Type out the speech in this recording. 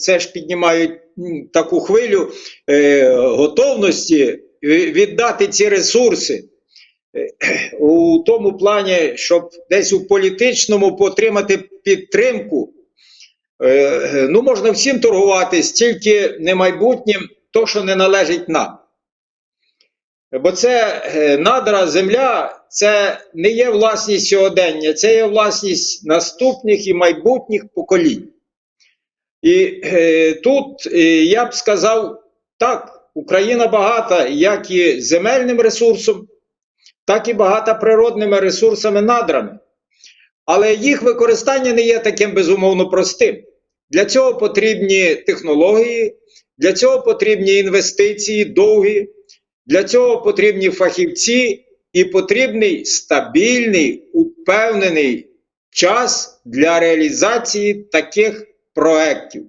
це ж піднімають таку хвилю е, готовності віддати ці ресурси е, у тому плані, щоб десь у політичному потримати підтримку. Е, ну, можна всім торгуватись, тільки не майбутнім, то, що не належить нам. Бо це е, надра, земля, це не є власність сьогодення, це є власність наступних і майбутніх поколінь. І е, тут е, я б сказав так, Україна багата як і земельним ресурсом, так і багата природними ресурсами надрами. Але їх використання не є таким безумовно простим. Для цього потрібні технології, для цього потрібні інвестиції довгі, для цього потрібні фахівці і потрібний стабільний, упевнений час для реалізації таких proactive